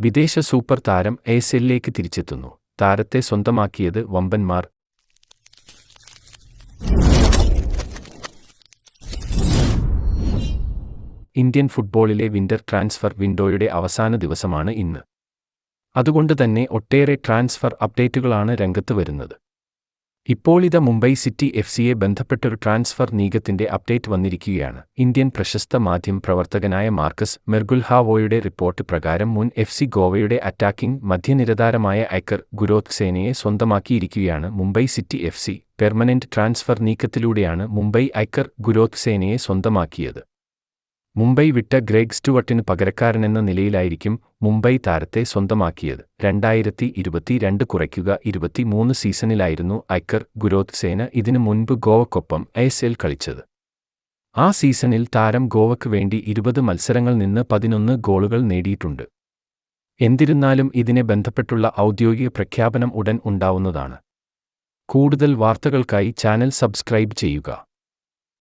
വിദേശ സൂപ്പർ താരം എസ്എല്ലിലേക്ക് തിരിച്ചെത്തുന്നു. താരത്തെ സ്വന്തമാക്കിയത് വമ്പന്മാർ. ഇന്ത്യൻ ഫുട്ബോളിലെ വിന്റർ ട്രാൻസ്ഫർ വിൻഡോയുടെ അവസാന ദിവസമാണ് ഇന്ന്. അതുകൊണ്ട് തന്നെ ഒട്ടേറെ ട്രാൻസ്ഫർ അപ്ഡേറ്റുകളാണ് രംഗത്ത് വരുന്നത്. ഇപ്പോൾ ഇത് മുംബൈ സിറ്റി എഫ് സിയെ ബന്ധപ്പെട്ടൊരു ട്രാൻസ്ഫർ നീക്കത്തിന്റെ അപ്ഡേറ്റ് വന്നിരിക്കുകയാണ്. ഇന്ത്യൻ പ്രശസ്ത മാധ്യമ പ്രവർത്തകനായ മാർക്കസ് മെർഗുൽഹാവോയുടെ റിപ്പോർട്ട് പ്രകാരം മുൻ എഫ് സി ഗോവയുടെ അറ്റാക്കിംഗ് മധ്യനിരതാരമായ ഐക്കർ ഗുരോത് സേനയെ സ്വന്തമാക്കിയിരിക്കുകയാണ് Mumbai City F C permanent transfer നീക്കത്തിലൂടെയാണ് Mumbai Iker ഗുരോത് സേനയെ സ്വന്തമാക്കിയത്. മുംബൈ വിട്ട ഗ്രേഗ് സ്റ്റുവർട്ടിന് പകരക്കാരനെന്ന നിലയിലായിരിക്കും മുംബൈ താരത്തെ സ്വന്തമാക്കിയത്. രണ്ടായിരത്തി ഇരുപത്തിരണ്ട് കുറയ്ക്കുക ഇരുപത്തിമൂന്ന് സീസണിലായിരുന്നു ഐക്കർ ഗുരോത് സേന ഇതിനു മുൻപ് ഗോവക്കൊപ്പം എസ് എൽ കളിച്ചത്. ആ സീസണിൽ താരം ഗോവയ്ക്ക് വേണ്ടി ഇരുപത് മത്സരങ്ങൾ നിന്ന് പതിനൊന്ന് ഗോളുകൾ നേടിയിട്ടുണ്ട്. എന്നിരുന്നാലും ഇതിനെ ബന്ധപ്പെട്ടുള്ള ഔദ്യോഗിക പ്രഖ്യാപനം ഉടൻ ഉണ്ടാവുന്നതാണ്. കൂടുതൽ വാർത്തകൾക്കായി ചാനൽ സബ്സ്ക്രൈബ് ചെയ്യുക.